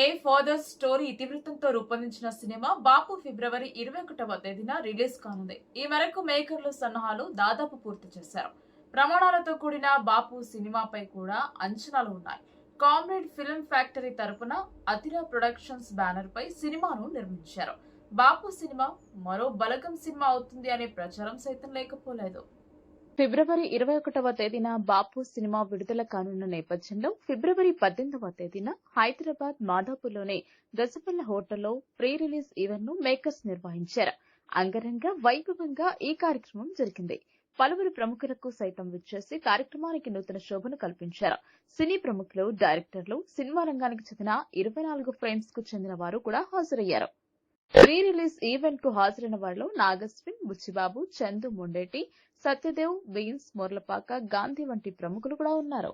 ఏ father story ఇతివృత్తంతో రూపొందించిన cinema బాపు ఫిబ్రవరి ఇరవై ఒకటవ తేదీన రిలీజ్ కానుంది. ఈ మేరకు మేకర్లు సన్నాహాలు దాదాపు పూర్తి చేశారు. ప్రమాణాలతో కూడిన బాపు సినిమాపై కూడా అంచనాలు ఉన్నాయి. కామ్రేడ్ ఫిల్మ్ ఫ్యాక్టరీ తరపున అతిరా ప్రొడక్షన్స్ బ్యానర్ పై సినిమాను నిర్మించారు. బాపు సినిమా మరో బలగం సినిమా అవుతుంది అనే ప్రచారం సైతం లేకపోలేదు. ఫిబ్రవరి ఇరవై ఒకటవ తేదీన బాపు సినిమా విడుదల కానున్న నేపథ్యంలో ఫిబ్రవరి పద్దెనిమిదవ తేదీన హైదరాబాద్ మాధాపూర్లోని దశపల్ల హోటల్లో ప్రీ రిలీజ్ ఈవెంట్ను మేకర్స్ నిర్వహించారు. అంగరంగ వైభవంగా ఈ కార్యక్రమం జరిగింది. పలువురు ప్రముఖులకు సైతం విచ్చేసి కార్యక్రమానికి నూతన శోభను కల్పించారు. సినీ ప్రముఖులు డైరెక్టర్లు సినిమా రంగానికి చెందిన ఇరవై నాలుగు ఫ్రేమ్స్కు చెందిన వారు కూడా హాజరయ్యారు. ప్రీ రిలీజ్ ఈవెంట్కు హాజరైన వారిలో నాగస్విన్ బుచ్చిబాబు చందు మొండేటి సత్యదేవ్ బీన్స్ మొర్లపాక గాంధీ వంటి ప్రముఖులు కూడా ఉన్నారు.